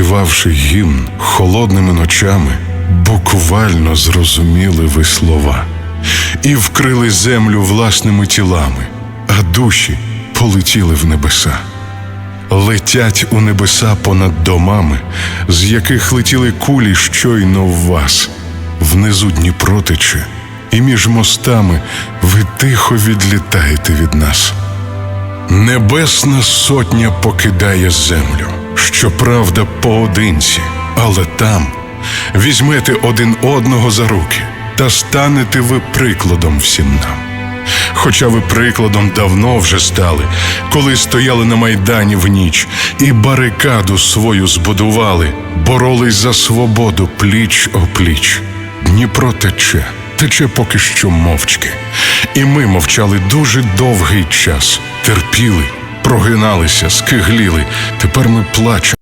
Співавши гімн холодними ночами, буквально зрозуміли ви слова і вкрили землю власними тілами, а душі полетіли в небеса. Летять у небеса понад домами, з яких летіли кулі щойно в вас. Внизу Дніпро тече, і між мостами ви тихо відлітаєте від нас. Небесна сотня покидає землю, щоправда, поодинці, але там візьмете один одного за руки та станете ви прикладом всім нам. Хоча ви прикладом давно вже стали, коли стояли на майдані в ніч і барикаду свою збудували, боролись за свободу пліч о пліч. Дніпро тече, тече поки що мовчки. І ми мовчали дуже довгий час, терпіли, прогиналися, скигліли. Тепер ми плачемо.